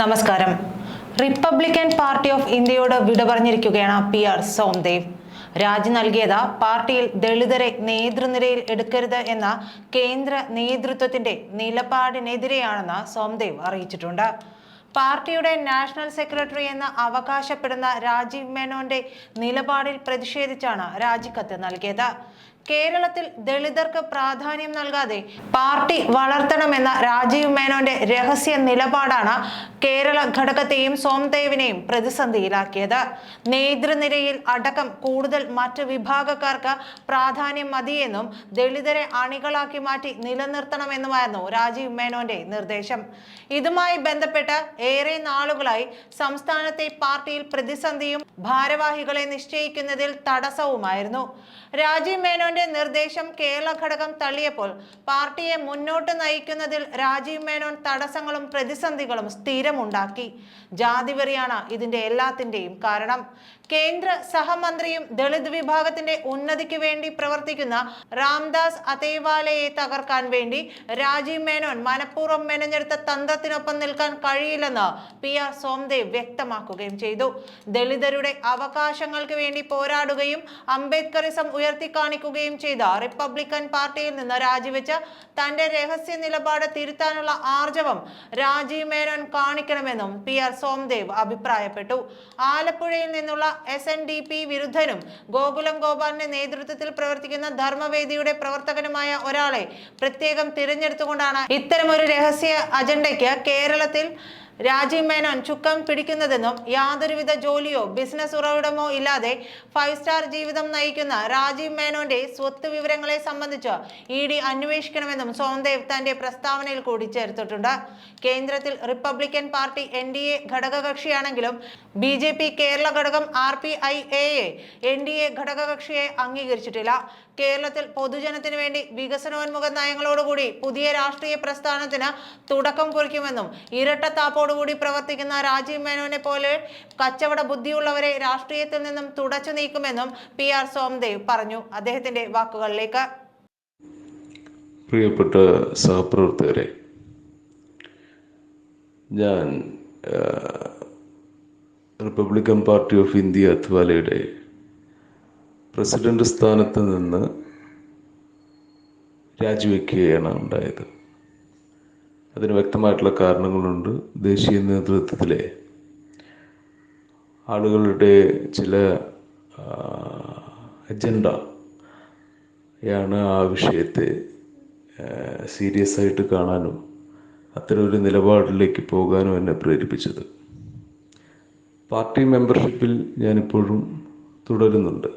നമസ്കാരം. Republican party of ഇന്ത്യയോട് വിട പറഞ്ഞിരിക്കുകയാണ് പി ആർ സോംദേവ്. രാജി നൽകിയത് പാർട്ടിയിൽ ദളിതരെ നേതൃനിരയിൽ എടുക്കരുത് എന്ന കേന്ദ്ര നേതൃത്വത്തിന്റെ നിലപാടിനെതിരെയാണെന്ന് സോംദേവ് അറിയിച്ചിട്ടുണ്ട്. പാർട്ടിയുടെ നാഷണൽ സെക്രട്ടറി എന്ന് അവകാശപ്പെടുന്ന രാജീവ് മേനോന്റെ നിലപാടിൽ പ്രതിഷേധിച്ചാണ് രാജിക്കത്ത് നൽകിയത്. കേരളത്തിൽ ദളിതർക്ക് പ്രാധാന്യം നൽകാതെ പാർട്ടി വളർത്തണമെന്ന രാജീവ് മേനോന്റെ രഹസ്യ നിലപാടാണ് കേരള ഘടകത്തെയും സോംദേവിനെയും പ്രതിസന്ധിയിലാക്കിയത്. നേതൃനിരയിൽ അടക്കം കൂടുതൽ മറ്റ് വിഭാഗക്കാർക്ക് പ്രാധാന്യം മതിയെന്നും ദളിതരെ അണികളാക്കി മാറ്റി നിലനിർത്തണമെന്നുമായിരുന്നു രാജീവ് മേനോന്റെ നിർദ്ദേശം. ഇതുമായി ബന്ധപ്പെട്ട് ഏറെ നാളുകളായി സംസ്ഥാനത്തെ പാർട്ടിയിൽ പ്രതിസന്ധിയും ഭാരവാഹികളെ നിശ്ചയിക്കുന്നതിൽ തടസ്സവുമായിരുന്നു. രാജീവ് മേനോന്റെ നിർദ്ദേശം കേരള ഘടകം തള്ളിയപ്പോൾ പാർട്ടിയെ മുന്നോട്ട് നയിക്കുന്നതിൽ രാജീവ് മേനോൻ തടസ്സങ്ങളും പ്രതിസന്ധികളും സ്ഥിരമുണ്ടാക്കി. ജാതിവെറിയാണ് ഇതിന്റെ എല്ലാത്തിന്റെയും കാരണം. കേന്ദ്ര സഹമന്ത്രിയും ദളിത് വിഭാഗത്തിന്റെ ഉന്നതിക്ക് വേണ്ടി പ്രവർത്തിക്കുന്ന രാംദാസ് അതേവാലയെ തകർക്കാൻ വേണ്ടി രാജീവ് മേനോൻ മനഃപൂർവം മെനഞ്ഞെടുത്ത തന്ത്രത്തിനൊപ്പം നിൽക്കാൻ കഴിയില്ലെന്ന് പി ആർ സോംദേവ് വ്യക്തമാക്കുകയും ചെയ്തു. ദളിതരുടെ അവകാശങ്ങൾക്ക് വേണ്ടി പോരാടുകയും അംബേദ്കറിസം ഉയർത്തിക്കാണിക്കുകയും ചെയ്ത റിപ്പബ്ലിക്കൻ പാർട്ടിയിൽ നിന്ന് രാജിവെച്ച തന്റെ രഹസ്യ നിലപാട് തിരുത്താനുള്ള ആർജവം രാജീവ് മേനോൻ കാണിക്കണമെന്നും പി ആർ സോംദേവ് അഭിപ്രായപ്പെട്ടു. ആലപ്പുഴയിൽ നിന്നുള്ള എസ് എൻ ഡി പി വിരുദ്ധനും ഗോകുലം ഗോപാലിന്റെ നേതൃത്വത്തിൽ പ്രവർത്തിക്കുന്ന ധർമ്മവേദിയുടെ പ്രവർത്തകനുമായ ഒരാളെ പ്രത്യേകം തിരഞ്ഞെടുത്തുകൊണ്ടാണ് ഇത്തരമൊരു രഹസ്യ അജണ്ടയ്ക്ക് കേരളത്തിൽ രാജീവ് മേനോൻ ചുക്കം പിടിക്കുന്നതെന്നും യാതൊരുവിധ ജോലിയോ ബിസിനസ് ഉറവിടമോ ഇല്ലാതെ ഫൈവ് സ്റ്റാർ ജീവിതം നയിക്കുന്ന രാജീവ് മേനോന്റെ സ്വത്ത് വിവരങ്ങളെ സംബന്ധിച്ച് ഇ ഡി അന്വേഷിക്കണമെന്നും സോംദേവ് തന്റെ പ്രസ്താവനയിൽ കൂടി ചേർത്തിട്ടുണ്ട്. കേന്ദ്രത്തിൽ Republican party N D A ഘടകകക്ഷിയാണെങ്കിലും B J P Kerala ഘടകം R P I N D A A ഘടകകക്ഷിയെ അംഗീകരിച്ചിട്ടില്ല. കേരളത്തിൽ പൊതുജനത്തിന് വേണ്ടി വികസനോന്മുഖ നയങ്ങളോടുകൂടി പുതിയ രാഷ്ട്രീയ പ്രസ്ഥാനത്തിന് തുടക്കം കുറിക്കുമെന്നും ഇരട്ടത്താപ്പോടുകൂടി പ്രവർത്തിക്കുന്ന രാജീവ് മേനോനെ പോലെ കച്ചവട ബുദ്ധിയുള്ളവരെ രാഷ്ട്രീയത്തിൽ നിന്നും തുടച്ചു നീക്കുമെന്നും പി ആർ സോംദേവ് പറഞ്ഞു. അദ്ദേഹത്തിന്റെ വാക്കുകളിലേക്ക്. പ്രിയപ്പെട്ട സഹപ്രവർത്തകരെ ഞാൻ റിപ്പബ്ലിക്കൻ പാർട്ടി ഓഫ് ഇന്ത്യ അത്വാലയുടെ പ്രസിഡന്റ് സ്ഥാനത്ത് നിന്ന് രാജിവെക്കുകയാണ് ഉണ്ടായത്. അതിന് വ്യക്തമായിട്ടുള്ള കാരണങ്ങളുണ്ട്. ദേശീയ നേതൃത്വത്തിലെ ആളുകളുടെ ചില അജണ്ട യാണ് ആ വിഷയത്തെ സീരിയസ് ആയിട്ട് കാണാനും അത്തരമൊരു നിലപാടിലേക്ക് പോകാനും എന്നെ പ്രേരിപ്പിച്ചത്. പാർട്ടി മെമ്പർഷിപ്പിൽ ഞാനിപ്പോഴും തുടരുന്നുണ്ട്.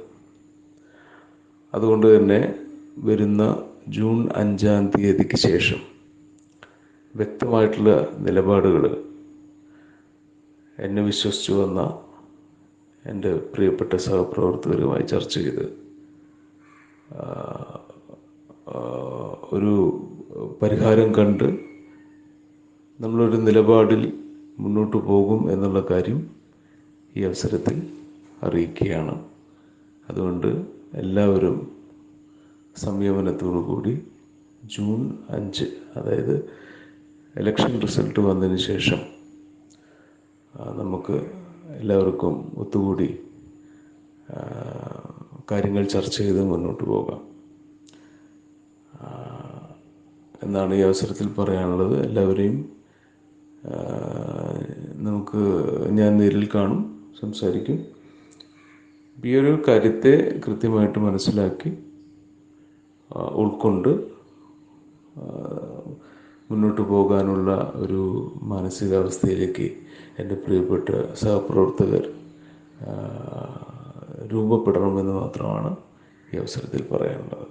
അതുകൊണ്ട് തന്നെ വരുന്ന ജൂൺ അഞ്ചാം തീയതിക്ക് ശേഷം വ്യക്തമായിട്ടുള്ള നിലപാടുകൾ എന്നെ വിശ്വസിച്ചു വന്ന എന്റെ പ്രിയപ്പെട്ട സഹപ്രവർത്തകരുമായി ചർച്ച ചെയ്ത് ഒരു പരിഹാരം കണ്ട് നമ്മളൊരു നിലപാടിൽ മുന്നോട്ട് പോകും എന്നുള്ള കാര്യം ഈ അവസരത്തിൽ അറിയിക്കുകയാണ്. അതുകൊണ്ട് എല്ലാവരും സംയമനത്തോടു കൂടി ജൂൺ അഞ്ച് അതായത് ഇലക്ഷൻ റിസൾട്ട് വന്നതിന് ശേഷം നമുക്ക് എല്ലാവർക്കും ഒത്തുകൂടി കാര്യങ്ങൾ ചർച്ച ചെയ്ത് മുന്നോട്ട് പോകാം. എന്നാണ് ഈ അവസരത്തിൽ പറയാനുള്ളത്. എല്ലാവരെയും നമുക്ക് ഞാൻ നേരിൽ കാണും സംസാരിക്കും. ഈ ഒരു കാര്യത്തെ കൃത്യമായിട്ട് മനസ്സിലാക്കി ഉൾക്കൊണ്ട് മുന്നോട്ട് പോകാനുള്ള ഒരു മാനസികാവസ്ഥയിലേക്ക് എന്റെ പ്രിയപ്പെട്ട സഹപ്രവർത്തകർ രൂപപ്പെടണമെന്ന് മാത്രമാണ് ഈ അവസരത്തിൽ പറയാനുള്ളത്.